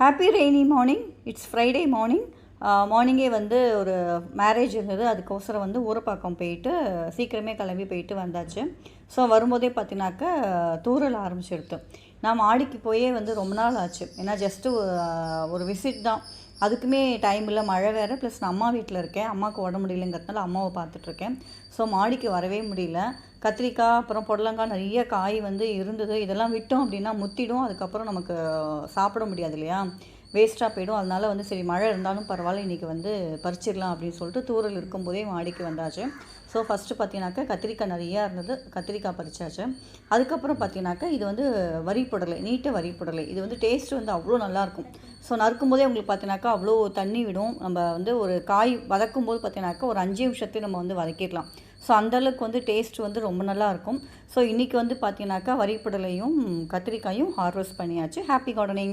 Happy rainy morning. It's Friday morning மார்னிங்கே வந்து ஒரு மேரேஜ் இருந்தது. அதுக்கோசரம் வந்து ஊரப்பாக்கம் போயிட்டு சீக்கிரமே கிளம்பி போயிட்டு வந்தாச்சு. ஸோ வரும்போதே பார்த்தீங்கன்னாக்க தூரல் ஆரம்பிச்சிடுது நான் மாடிக்கு போயே வந்து ரொம்ப நாள் ஆச்சு. ஏன்னா ஜஸ்ட்டு ஒரு விசிட் தான். அதுக்குமே டைம் இல்லை. மழை வேறு. ப்ளஸ் நான் அம்மா வீட்டில் இருக்கேன். அம்மாவுக்கு உடம்பு முடியலைங்கிறதுனால அம்மாவை பார்த்துட்ருக்கேன் ஸோ மாடிக்கு வரவே முடியல. கத்திரிக்காய் அப்புறம் புடலங்காய் நிறைய காய் வந்து இருந்தது. இதெல்லாம் விட்டோம் அப்படின்னா முத்திடும். அதுக்கப்புறம் நமக்கு சாப்பிட முடியாது இல்லையா? வேஸ்ட்டாக போயிடும். அதனால் வந்து சரி மழை இருந்தாலும் பரவாயில்ல இன்றைக்கி வந்து பறிச்சிடலாம் அப்படின்னு சொல்லிட்டு தூரல் இருக்கும்போதே மாடிக்கு வந்தாச்சு. ஸோ ஃபஸ்ட்டு பார்த்தீங்கன்னாக்கா கத்திரிக்காய் நிறையா இருந்தது. கத்திரிக்காய் பறிச்சாச்சு. அதுக்கப்புறம் பார்த்தீங்கன்னாக்கா இது வந்து வரி புடலை நீட்ட வரி புடலை. இது வந்து டேஸ்ட் வந்து அவ்வளோ நல்லாயிருக்கும் ஸோ நறுக்கும் போதே உங்களுக்கு பார்த்தீங்கன்னாக்கா அவ்வளோ தண்ணி விடும். நம்ம வந்து ஒரு காய் வதக்கும் போது பார்த்தீங்கன்னாக்கா ஒரு அஞ்சு நிமிஷத்தையும் நம்ம வந்து வதக்கிடலாம். ஸோ அந்தளவுக்கு வந்து டேஸ்ட் வந்து ரொம்ப நல்லா இருக்கும். ஸோ இன்றைக்கி வந்து பார்த்தீங்கன்னாக்கா வரிப்புடலையும் கத்திரிக்காயும் ஹார்வெஸ்ட் பண்ணியாச்சு. Happy gardening